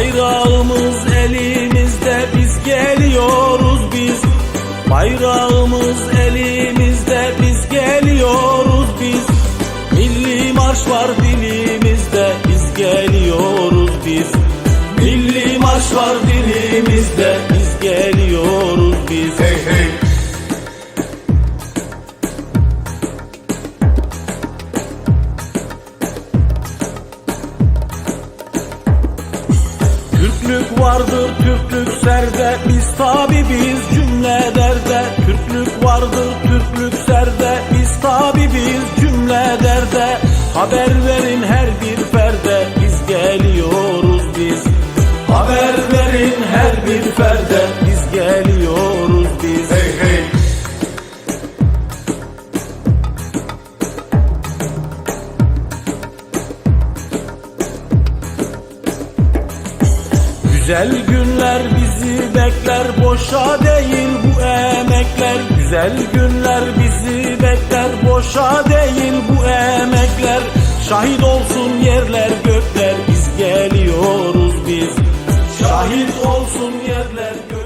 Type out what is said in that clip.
Bayrağımız elimizde biz geliyoruz biz. Bayrağımız elimizde biz geliyoruz biz. Milli marş var dilimizde biz geliyoruz biz. Milli marş var dilimizde. Türklük vardır Türklük serde. Biz tabi biz cümle derde. Türklük vardır Türklük serde. Biz tabi biz cümle derde. Haber verin her bir ferde. Biz geliyoruz biz. Haber verin her bir ferde. Biz geliyoruz Güzel günler bizi bekler boşa değil bu emekler. Güzel günler bizi bekler boşa değil bu emekler. Şahit olsun yerler gökler biz geliyoruz biz. Şahit olsun yerler gökler